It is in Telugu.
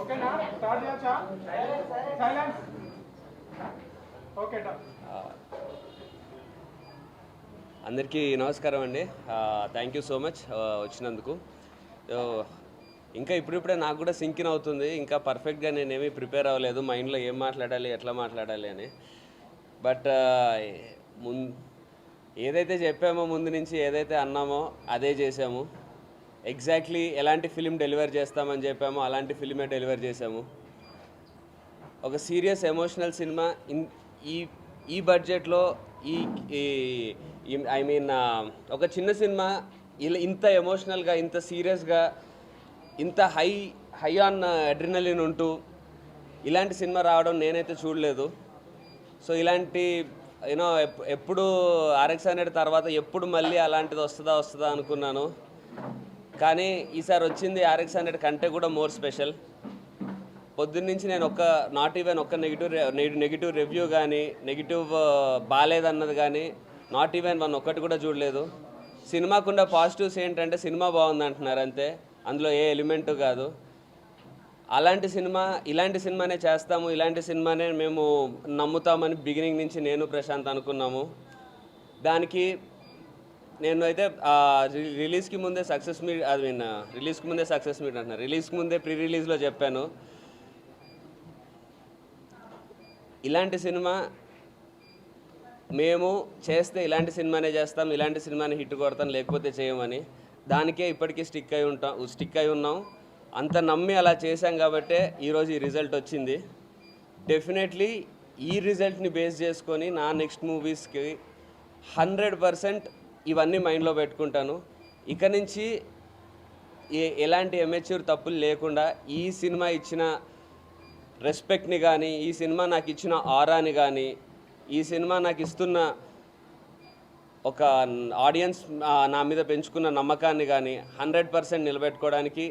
ఓకేనా? స్టార్ట్ చేయొచ్చా? సైలెన్స్. ఓకే అందరికీ నమస్కారం అండి. థ్యాంక్ యూ సో మచ్ వచ్చినందుకు. సో, ఇంకా ఇప్పుడిప్పుడే నాకు కూడా సింకిన్ అవుతుంది. ఇంకా పర్ఫెక్ట్గా నేనేమీ ప్రిపేర్ అవ్వలేదు. మైండ్లో ఏం మాట్లాడాలి ఎట్లా మాట్లాడాలి అని. బట్ ముం ఏదైతే చెప్పామో ముందు నుంచి ఏదైతే అన్నామో అదే చేసాము ఎగ్జాక్ట్లీ ఎలాంటి ఫిలిం డెలివర్ చేస్తామని చెప్పామో అలాంటి ఫిలిమే డెలివర్ చేసాము ఒక సీరియస్ ఎమోషనల్ సినిమా ఇన్ ఈ ఈ బడ్జెట్లో ఈ ఐ మీన్ ఒక చిన్న సినిమా ఇలా ఇంత ఎమోషనల్గా ఇంత సీరియస్గా ఇంత హై హై ఆన్ అడ్రినలిన్ ఉంటూ ఇలాంటి సినిమా రావడం నేనైతే చూడలేదు. సో ఇలాంటి యూనో ఎప్పుడు ఆర్ఎక్స్ హండ్రెడ్ తర్వాత ఎప్పుడు మళ్ళీ అలాంటిది వస్తుందా వస్తుందా అనుకున్నాను. కానీ ఈసారి వచ్చింది ఆర్ఎక్స్ హండ్రెడ్ కంటే కూడా మోర్ స్పెషల్ పొద్దున్న నుంచి నేను ఒక్క నాట్ ఈవెన్ ఒక్క నెగిటివ్ నెగిటివ్ రివ్యూ కానీ నెగిటివ్ బాగాలేదన్నది కానీ నాట్ ఈవెన్ వన్ ఒక్కటి కూడా చూడలేదు. సినిమాకున్న పాజిటివ్స్ ఏంటంటే సినిమా బాగుంది అంటున్నారు అంతే. అందులో ఏ ఎలిమెంట్ కాదు. అలాంటి సినిమా ఇలాంటి సినిమానే చేస్తాము. ఇలాంటి సినిమానే మేము నమ్ముతామని బిగినింగ్ నుంచి నేను ప్రశాంత్ అనుకున్నాము. దానికి నేను అయితే రిలీజ్కి ముందే సక్సెస్ మీట్ ఐ మీన్ రిలీజ్కి ముందే సక్సెస్ మీట్ అంటున్నా. రిలీజ్కి ముందే ప్రీ రిలీజ్లో చెప్పాను. ఇలాంటి సినిమా మేము చేస్తే ఇలాంటి సినిమానే చేస్తాం ఇలాంటి సినిమాని హిట్ కొడతాం లేకపోతే చేయమని. దానికే ఇప్పటికీ స్టిక్ అయి ఉంటాం స్టిక్ అయి ఉన్నాం. అంత నమ్మి అలా చేశాం కాబట్టే ఈరోజు ఈ రిజల్ట్ వచ్చింది. డెఫినెట్లీ ఈ రిజల్ట్ని బేస్ చేసుకొని నా నెక్స్ట్ మూవీస్కి హండ్రెడ్ పర్సెంట్ ఇవన్నీ మైండ్లో పెట్టుకుంటాను. ఇక నుంచి ఏ ఎలాంటి ఎమెచ్యూర్ తప్పులు లేకుండా ఈ సినిమా ఇచ్చిన రెస్పెక్ట్ని కానీ ఈ సినిమా నాకు ఇచ్చిన ఆరాని కానీ ఈ సినిమా నాకు ఇస్తున్న ఒక ఆడియన్స్ నా మీద పెంచుకున్న నమ్మకాన్ని కానీ హండ్రెడ్ పర్సెంట్ నిలబెట్టుకోవడానికి